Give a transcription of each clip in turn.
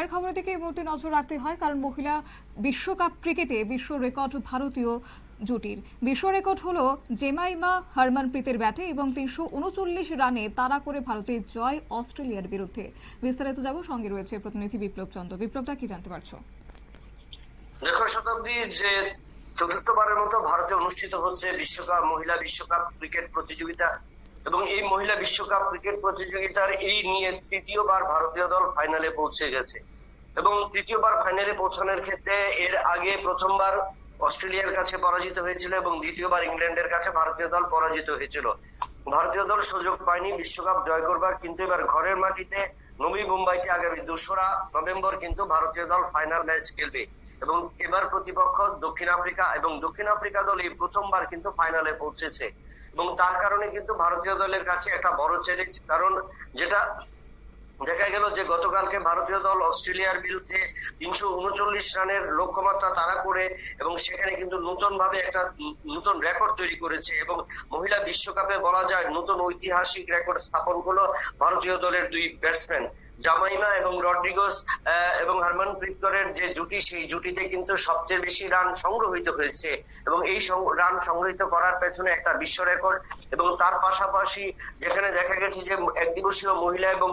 পরের খবরের দিকে এই মুহূর্তে নজর রাখতে হয়, কারণ মহিলা বিশ্বকাপ ক্রিকেটে বিশ্ব রেকর্ড ভারতীয় জুটির। বিশ্ব রেকর্ড হলো জেমাইমা হরমনপ্রীতের ব্যাটে এবং তিনশো উনচল্লিশ রানে তাড়া করে ভারতের জয় অস্ট্রেলিয়ার বিরুদ্ধে। বিস্তারিত যাব, সঙ্গে রয়েছে প্রতিনিধি বিপ্লব চন্দ্র। বিপ্লবটা কি জানতে পারছ? যে চতুর্থবারের মতো ভারতে অনুষ্ঠিত হচ্ছে বিশ্বকাপ, মহিলা বিশ্বকাপ ক্রিকেট প্রতিযোগিতা এবং এই মহিলা বিশ্বকাপ ক্রিকেট প্রতিযোগিতার এই নিয়ে তৃতীয়বার ভারতীয় দল ফাইনালে পৌঁছে গেছে। এবং তৃতীয়বার ফাইনালে পৌঁছানোর ক্ষেত্রে এর আগে প্রথমবার অস্ট্রেলিয়ার কাছে পরাজিত হয়েছিল এবং দ্বিতীয়বার ইংল্যান্ডের কাছে ভারতীয় দল পরাজিত হয়েছিল। ভারতীয় দল সুযোগ পায়নি, বিশ্বকাপ জয় করবার, কিন্তু এবার ঘরের মাটিতে নবী মুম্বাইতে আগামী দোসরা নভেম্বর কিন্তু ভারতীয় দল ফাইনাল ম্যাচ খেলবে। এবং এবার প্রতিপক্ষ দক্ষিণ আফ্রিকা এবং দক্ষিণ আফ্রিকা দল এই প্রথমবার কিন্তু ফাইনালে পৌঁছেছে। এবং তার কারণে কিন্তু ভারতীয় দলের কাছে একটা বড় চ্যালেঞ্জ কারণ যেটা গেল যে গতকালকে ভারতীয় দল অস্ট্রেলিয়ার বিরুদ্ধে তিনশো উনচল্লিশ রানের লক্ষ্যমাত্রা তাড়া করে এবং সেখানে কিন্তু নতুন ভাবে একটা নতুন রেকর্ড তৈরি করেছে এবং মহিলা বিশ্বকাপে বলা যায় নতুন ঐতিহাসিক রেকর্ড স্থাপন করল ভারতীয় দলের দুই ব্যাটসম্যান জামাইমা এবং রড্রিগোস এবং হারমনপ্রীত করের যে জুটি, সেই জুটিতে কিন্তু সবচেয়ে বেশি রান সংগ্রহিত হয়েছে এবং এই রান সংগ্রহিত করার পেছনে একটা বিশ্ব রেকর্ড এবং তার পাশাপাশি যেখানে দেখা গেছে যে একদিবসীয় মহিলা এবং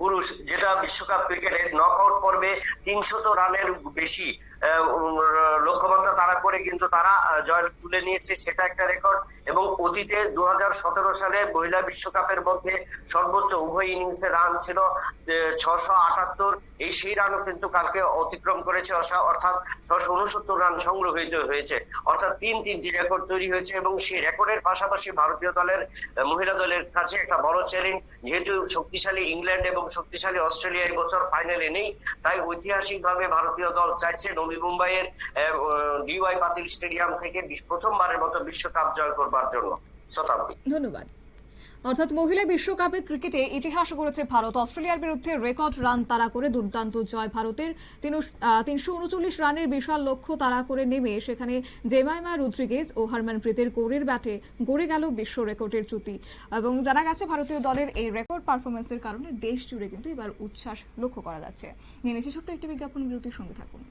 পুরুষ যেটা বিশ্বকাপ ক্রিকেটের নকআউট পর্বে তিনশত রানের বেশি লক্ষ্যমাত্রা তারা করে কিন্তু তারা জয় তুলে নিয়েছে, সেটা একটা রেকর্ড এবং অতীতে দু হাজার সতেরো সালে মহিলা বিশ্বকাপের মধ্যে সর্বোচ্চ উভয় ইনিংসে রান ছিল ছশো আটাত্তর। এই সেই রানও কিন্তু কালকে অতিক্রম করেছে অর্থাৎ ছশো উনসত্তর রান সংগ্রহিত হয়েছে। অর্থাৎ তিন তিনটি রেকর্ড তৈরি হয়েছে এবং সেই রেকর্ডের পাশাপাশি ভারতীয় দলের মহিলা দলের কাছে একটা বড় চ্যালেঞ্জ যেহেতু শক্তিশালী ইংল্যান্ড এবং শক্তিশালী অস্ট্রেলিয়া এই বছর ফাইনালে নেই। তাই ঐতিহাসিকভাবে ভারতীয় দল চাইছে নবী মুম্বাইয়ের ডিওয়াই পাতিল স্টেডিয়াম থেকে প্রথমবারের মতো বিশ্বকাপ জয় করবার জন্য। শতাব্দী। ধন্যবাদ। অর্থাৎ মহিলা বিশ্বকাপে ক্রিকেটে ইতিহাস গড়েছে ভারত। অস্ট্রেলিয়ার বিরুদ্ধে রেকর্ড রান তাড়া করে, দুর্দান্ত জয় ভারতের। তিনশো উনচল্লিশ রানের বিশাল লক্ষ্য তাড়া করে নেমে, সেখানে জেমাইমা রুদ্রিগেজ ও হারমানপ্রীতের কোরের ব্যাটে গড়ে গেল বিশ্ব রেকর্ডের চ্যুতি। এবং জানা গেছে, ভারতীয় দলের এই রেকর্ড পারফরমেন্সের কারণে দেশ জুড়ে কিন্তু এবার উচ্ছ্বাস লক্ষ্য করা যাচ্ছে। নিয়ে ছোট্ট একটি বিজ্ঞাপন বিরতির সঙ্গে থাকুন।